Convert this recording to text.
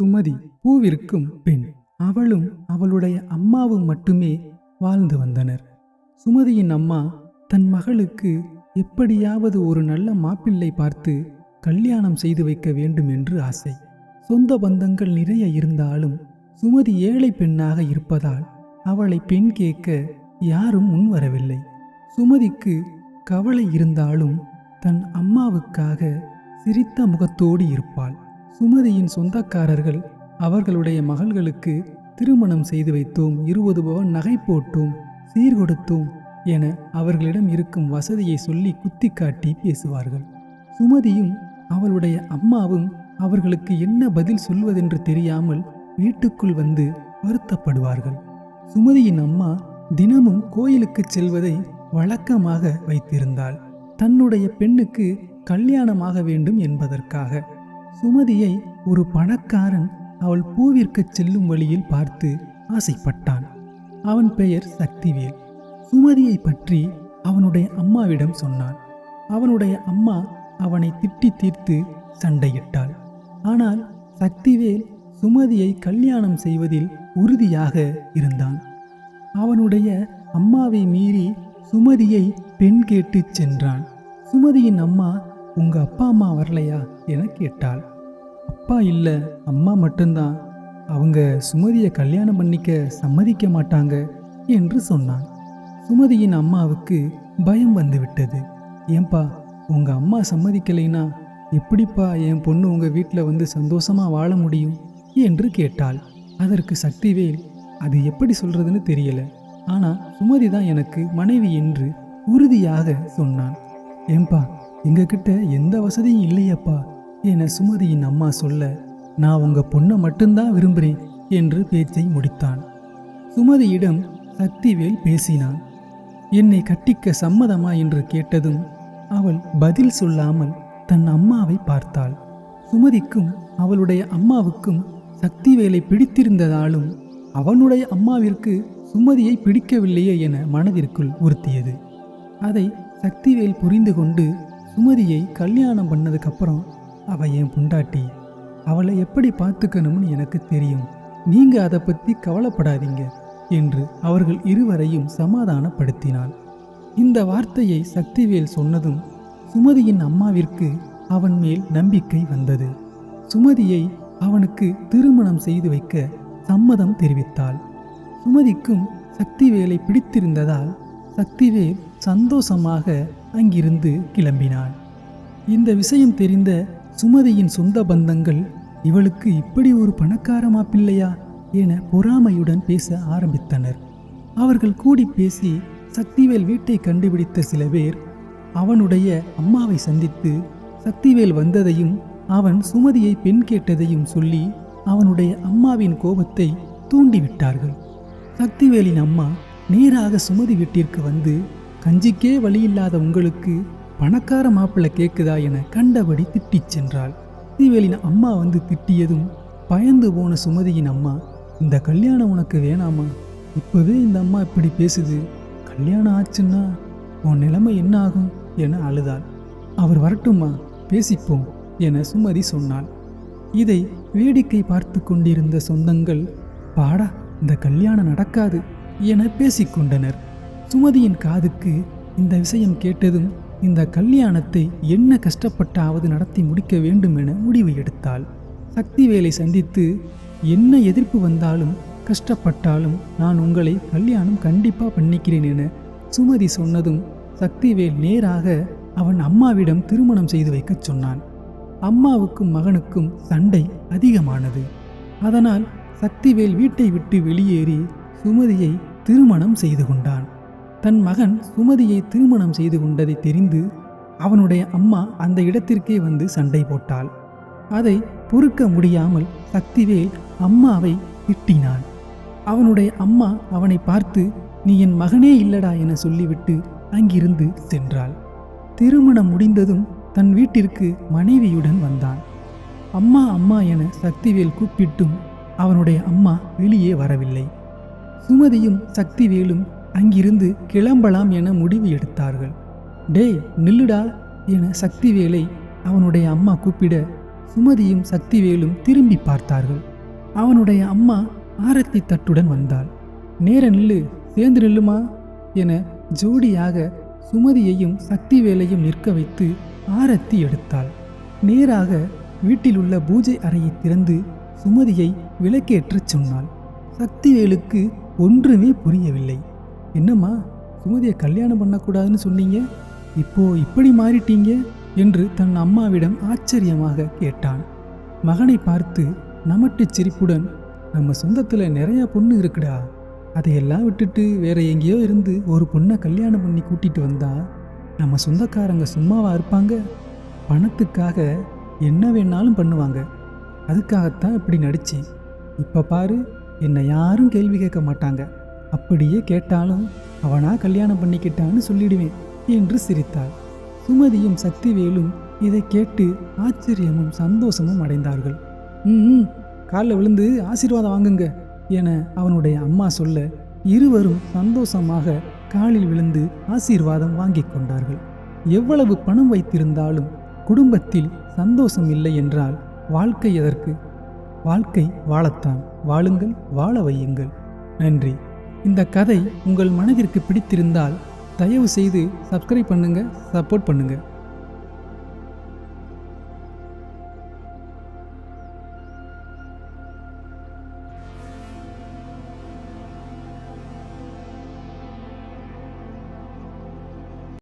சுமதி பூவிற்கும் பெண் அவளும் அவளுடைய அம்மாவும் மட்டுமே வாழ்ந்து வந்தனர். சுமதியின் அம்மா தன் மகளுக்கு எப்படியாவது ஒரு நல்ல மாப்பிள்ளை பார்த்து கல்யாணம் செய்து வைக்க வேண்டும் என்று ஆசை. சொந்த பந்தங்கள் நிறைய இருந்தாலும் சுமதி ஏழை பெண்ணாக இருப்பதால் அவளை பெண் கேட்க யாரும் முன்வரவில்லை சுமதிக்கு கவலை இருந்தாலும் தன் அம்மாவுக்காக சிரித்த முகத்தோடு இருப்பாள். சுமதியின் சொந்தக்காரர்கள் அவர்களுடைய மகள்களுக்கு திருமணம் செய்து வைத்தோம் இருபது பவன் நகை போட்டோம் சீர்கொடுத்தோம் என அவர்களிடம் இருக்கும் வசதியை சொல்லி குத்தி காட்டி பேசுவார்கள். சுமதியும் அவளுடைய அம்மாவும் அவர்களுக்கு என்ன பதில் சொல்வதென்று தெரியாமல் வீட்டுக்குள் வந்து வருத்தப்படுவார்கள். சுமதியின் அம்மா தினமும் கோயிலுக்கு செல்வதை வழக்கமாக வைத்திருந்தாள். தன்னுடைய பெண்ணுக்கு கல்யாணமாக வேண்டும் என்பதற்காக சுமதியை ஒரு பணக்காரன் அவள் பூவிற்கு செல்லும் வழியில் பார்த்து ஆசைப்பட்டான். அவன் பெயர் சக்திவேல். சுமதியை பற்றி அவனுடைய அம்மாவிடம் சொன்னான். அவனுடைய அம்மா அவனை திட்டி தீர்த்து சண்டையிட்டாள். ஆனால் சக்திவேல் சுமதியை கல்யாணம் செய்வதில் உறுதியாக இருந்தான். அவனுடைய அம்மாவை மீறி சுமதியை பெண் கேட்டுச் சென்றான். சுமதியின் அம்மா உங்கள் அப்பா அம்மா வரலையா? என கேட்டாள். அப்பா இல்லை அம்மா மட்டும்தான். அவங்க சுமதியை கல்யாணம் பண்ணிக்க சம்மதிக்க மாட்டாங்க என்று சொன்னான். சுமதியின் அம்மாவுக்கு பயம் வந்துவிட்டது. ஏன்பா உங்கள் அம்மா சம்மதிக்கலைனா எப்படிப்பா என் பொண்ணு உங்கள் வீட்டில் வந்து சந்தோஷமாக வாழ முடியும்? என்று கேட்டாள். அதற்கு சக்திவேல் அது எப்படி சொல்கிறதுன்னு தெரியல. ஆனால் சுமதி தான் எனக்கு மனைவி என்று உறுதியாக சொன்னான். ஏன்பா எங்ககிட்ட எந்த வசதியும் இல்லையப்பா. என சுமதியின் அம்மா சொல்ல நான் உங்கள் பொண்ணை மட்டும்தான் விரும்புகிறேன் என்று பேச்சை முடித்தான். சுமதியிடம் சக்திவேல் பேசினான். என்னை கட்டிக்க சம்மதமா? என்று கேட்டதும் அவள் பதில் சொல்லாமல் தன் அம்மாவை பார்த்தாள். சுமதிக்கும் அவளுடைய அம்மாவுக்கும் சக்திவேலை பிடித்திருந்ததாலும் அவனுடைய அம்மாவிற்கு சுமதியை பிடிக்கவில்லையே என மனதிற்குள் உறுத்தியது. அதை சக்திவேல் புரிந்து கொண்டு சுமதியை கல்யாணம் பண்ணதுக்கப்புறம் அவள் என் புண்டாட்டி. அவளை எப்படி பார்த்துக்கணும்னு எனக்கு தெரியும். நீங்கள் அதை பற்றி கவலைப்படாதீங்க என்று அவர்கள் இருவரையும் சமாதானப்படுத்தினாள். இந்த வார்த்தையை சக்திவேல் சொன்னதும் சுமதியின் அம்மாவிற்கு அவன் மேல் நம்பிக்கை வந்தது. சுமதியை அவனுக்கு திருமணம் செய்து வைக்க சம்மதம் தெரிவித்தாள். சுமதிக்கும் சக்திவேலை பிடித்திருந்ததால் சக்திவேல் சந்தோஷமாக அங்கிருந்து கிளம்பினான் இந்த விஷயம் தெரிந்த சுமதியின் சொந்த பந்தங்கள் இவளுக்கு இப்படி ஒரு பணக்கார மாப்பிள்ளையா என பொறாமையுடன் பேச ஆரம்பித்தனர். அவர்கள் கூடி பேசி சக்திவேல் வீட்டை கண்டுபிடித்த சில பேர் அவனுடைய அம்மாவை சந்தித்து சக்திவேல் வந்ததையும் அவன் சுமதியை பெண் கேட்டதையும் சொல்லி அவனுடைய அம்மாவின் கோபத்தை தூண்டிவிட்டார்கள். சக்திவேலின் அம்மா நேராக சுமதி வீட்டிற்கு வந்து கஞ்சிக்கே வழியில்லாத உங்களுக்கு பணக்கார மாப்பிள்ளை கேட்குதா என கண்டபடி திட்டிச் சென்றாள். சக்திவேலின் அம்மா வந்து திட்டியதும் பயந்து போன சுமதியின் அம்மா இந்த கல்யாணம் உனக்கு வேணாமா? இப்போவே இந்த அம்மா இப்படி பேசுது. கல்யாணம் ஆச்சுன்னா உன் நிலைமை என்ன ஆகும்? என அழுதாள். அவர் வரட்டுமா பேசிப்போம் என சுமதி சொன்னாள். இதை வேடிக்கை பார்த்து கொண்டிருந்த சொந்தங்கள் பாடா இந்த கல்யாணம் நடக்காது. என பேசிக்கொண்டனர். சுமதியின் காதுக்கு இந்த விஷயம் கேட்டதும் இந்த கல்யாணத்தை என்ன கஷ்டப்பட்டாவது நடத்தி முடிக்க வேண்டும் என முடிவு எடுத்தாள். சக்திவேலை சந்தித்து என்ன எதிர்ப்பு வந்தாலும் கஷ்டப்பட்டாலும் நான் உங்களை கல்யாணம் கண்டிப்பா பண்ணிக்கிறேன் என சுமதி சொன்னதும் சக்திவேல் நேராக அவன் அம்மாவிடம் திருமணம் செய்து வைக்கச் சொன்னான். அம்மாவுக்கும் மகனுக்கும் சண்டை அதிகமானது. அதனால் சக்திவேல் வீட்டை விட்டு வெளியேறி சுமதியை திருமணம் செய்து கொண்டான். தன் மகன் சுமதியை திருமணம் செய்து கொண்டதை தெரிந்து அவனுடைய அம்மா அந்த இடத்திற்கே வந்து சண்டை போட்டாள். அதை பொறுக்க முடியாமல் சக்திவேல் அம்மாவை திட்டினான். அவனுடைய அம்மா அவனை பார்த்து நீ என் மகனே இல்லடா என சொல்லிவிட்டு அங்கிருந்து சென்றாள். திருமணம் முடிந்ததும் தன் வீட்டிற்கு மனைவியுடன் வந்தான். அம்மா அம்மா என சக்திவேல் கூப்பிட்டும் அவனுடைய அம்மா வெளியே வரவில்லை. சுமதியும் சக்திவேலும் அங்கிருந்து கிளம்பலாம் என முடிவு எடுத்தார்கள். டேய் நில்லுடா என சக்திவேலை அவனுடைய அம்மா கூப்பிட சுமதியும் சக்திவேலும் திரும்பி பார்த்தார்கள். அவனுடைய அம்மா ஆரத்தி தட்டுடன் வந்தாள். நேர நில்லு சேர்ந்து நில்லுமா? என ஜோடியாக சுமதியையும் சக்திவேலையும் நிற்க வைத்து ஆரத்தி எடுத்தாள். நேராக வீட்டில் உள்ள பூஜை அறையை திறந்து சுமதியை விளக்கேற்றச் சொன்னாள். சக்திவேலுக்கு ஒன்றுமே புரியவில்லை. என்னம்மா சுமதியை கல்யாணம் பண்ணக்கூடாதுன்னு சொன்னீங்க? இப்போ இப்படி மாறிட்டீங்க? என்று தன் அம்மாவிடம் ஆச்சரியமாக கேட்டான். மகனை பார்த்து நமட்டு சிரிப்புடன் நம்ம சொந்தத்தில் நிறைய பொண்ணு இருக்குடா. அதையெல்லாம் விட்டுட்டு வேற எங்கேயோ இருந்து ஒரு பொண்ணை கல்யாணம் பண்ணி கூட்டிட்டு வந்தா நம்ம சொந்தக்காரங்க சும்மாவா இருப்பாங்க? பணத்துக்காக என்ன வேணாலும் பண்ணுவாங்க. அதுக்காகத்தான் இப்படி நடிச்சேன். இப்போ பாரு என்னை யாரும் கேள்வி கேட்க மாட்டாங்க. அப்படியே கேட்டாலும் அவனா கல்யாணம் பண்ணிக்கிட்டான்னு சொல்லிடுவேன் என்று சிரித்தாள். சுமதியும் சக்திவேலும் இதை கேட்டு ஆச்சரியமும் சந்தோஷமும் அடைந்தார்கள். ம் காலில் விழுந்து ஆசீர்வாதம் வாங்குங்க என அவனுடைய அம்மா சொல்ல இருவரும் சந்தோஷமாக காலில் விழுந்து ஆசீர்வாதம் வாங்கிக் கொண்டார்கள். எவ்வளவு பணம் வைத்திருந்தாலும் குடும்பத்தில் சந்தோஷம் இல்லை என்றால் வாழ்க்கை எதற்கு? வாழ்க்கை வாழத்தான். வாழுங்கள் வாழ வையுங்கள். நன்றி. இந்த கதை உங்கள் மனதிற்கு பிடித்திருந்தால் தயவு செய்து சப்ஸ்கிரைப் பண்ணுங்கள் சப்போர்ட் பண்ணுங்கள்